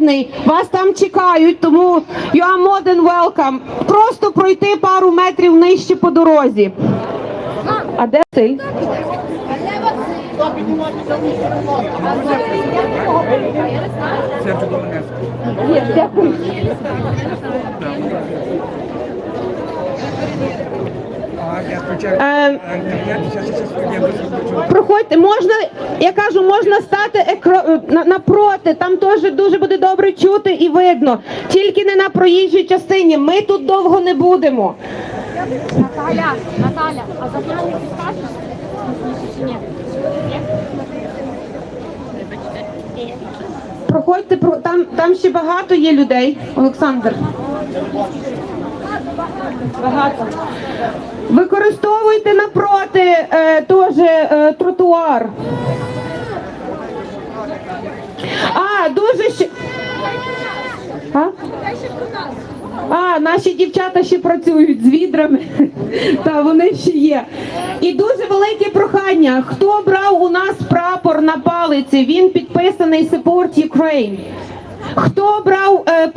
голодний, вас там чекають, тому you are more than welcome. Просто пройти пару метрів нижче по дорозі. А де ти? Дякую. Е, Проходьте, можна, я кажу, можна стати екро... на- напроти, там теж дуже буде добре чути і видно. Тільки не на проїжджій частині. Ми тут довго не будемо. Наталя, Наталя, а запитання скажеш? Ні. Проходьте, там, там ще багато є людей. Олександр. Багато. Використовуйте напроти е, теж е, тротуар. А, дуже ще. А? А, наші дівчата ще працюють з відрами. Та вони ще є. І дуже велике прохання. Хто брав у нас прапор на палиці? Він підписаний Support Ukraine. Хто брав е,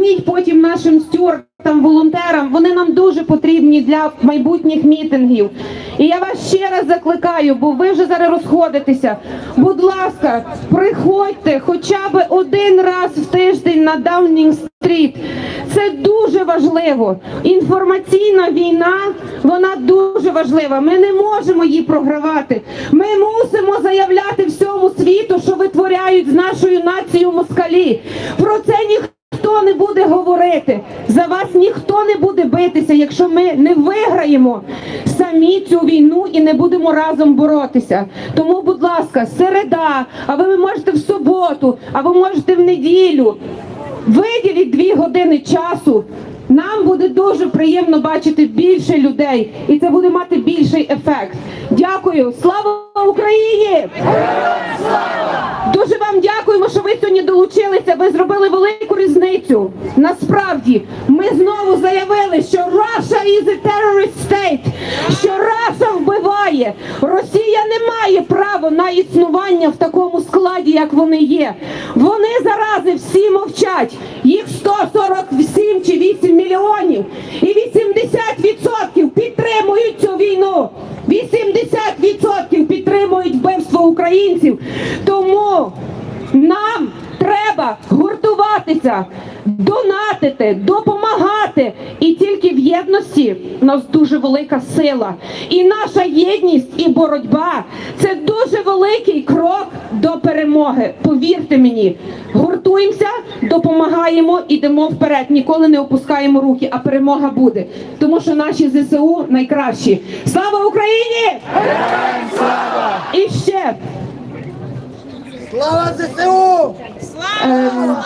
поверніть потім нашим стюартам, волонтерам. Вони нам дуже потрібні для майбутніх мітингів. І я вас ще раз закликаю, бо ви вже зараз розходитеся. Будь ласка, приходьте хоча б один раз в тиждень на Даунінг стріт. Це дуже важливо. Інформаційна війна вона дуже важлива. Ми не можемо її програвати. Ми мусимо заявляти всьому світу, що витворяють з нашою нацією москалі. Про це ніхто не буде говорити. За вас ніхто не буде битися, якщо ми не виграємо самі цю війну і не будемо разом боротися. Тому, будь ласка, середа, а ви можете в суботу, а ви можете в неділю. Виділіть дві години часу. Нам буде дуже приємно бачити більше людей, і це буде мати більший ефект. Дякую, слава Україні! Вам дякуємо, що ви сьогодні долучилися. Ви зробили велику різницю. Насправді, ми знову заявили, що Russia is a terrorist state, що Russia вбиває. Росія не має права на існування в такому складі, як вони є. Вони зарази всі мовчать. Їх 147 чи 8 мільйонів. І 80% підтримують цю війну. 80% підтримують вбивство українців. Тому нам треба гуртуватися, донатити, допомагати. І тільки в єдності у нас дуже велика сила. І наша єдність і боротьба це дуже великий крок до перемоги. Повірте мені, гуртуємося, допомагаємо, ідемо вперед. Ніколи не опускаємо руки, а перемога буде. Тому що наші ЗСУ найкращі. Слава Україні! І ще. Слава ЗСУ! Ем,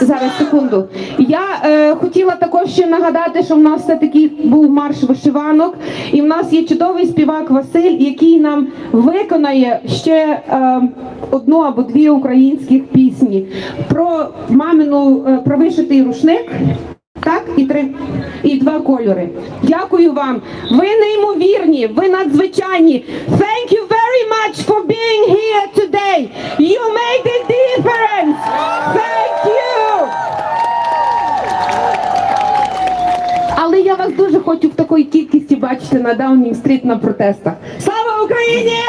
Зараз секунду. Я е, хотіла також ще нагадати, що в нас все таки був марш вишиванок, і в нас є чудовий співак Василь, який нам виконає ще е, одну або дві українських пісні про мамину е, про вишитий рушник. Так, і три і два кольори. Дякую вам. Ви неймовірні, ви надзвичайні. Thank you very much for being here today. You made a я вас дуже хочу в такій кількості бачити на Даунінг стріт на протестах. Слава Україні!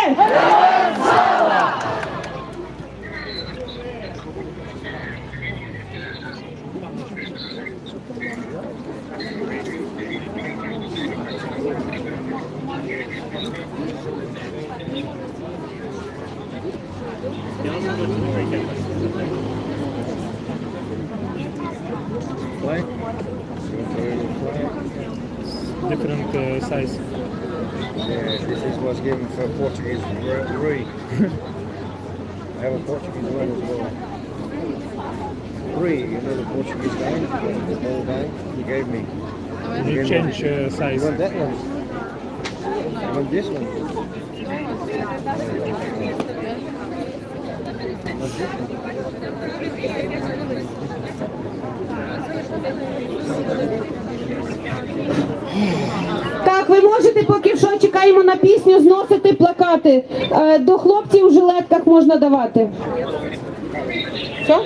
different uh, size. Yeah, this is what's given for Portuguese Rui. I have a Portuguese one as well. Rui, you know the Portuguese guy, the old guy, he gave me. You change. Uh, size. You want that one? I want this one. I want this one. Поки що чекаємо на пісню зносити плакати. Е, До хлопців в жилетках можна давати. Що?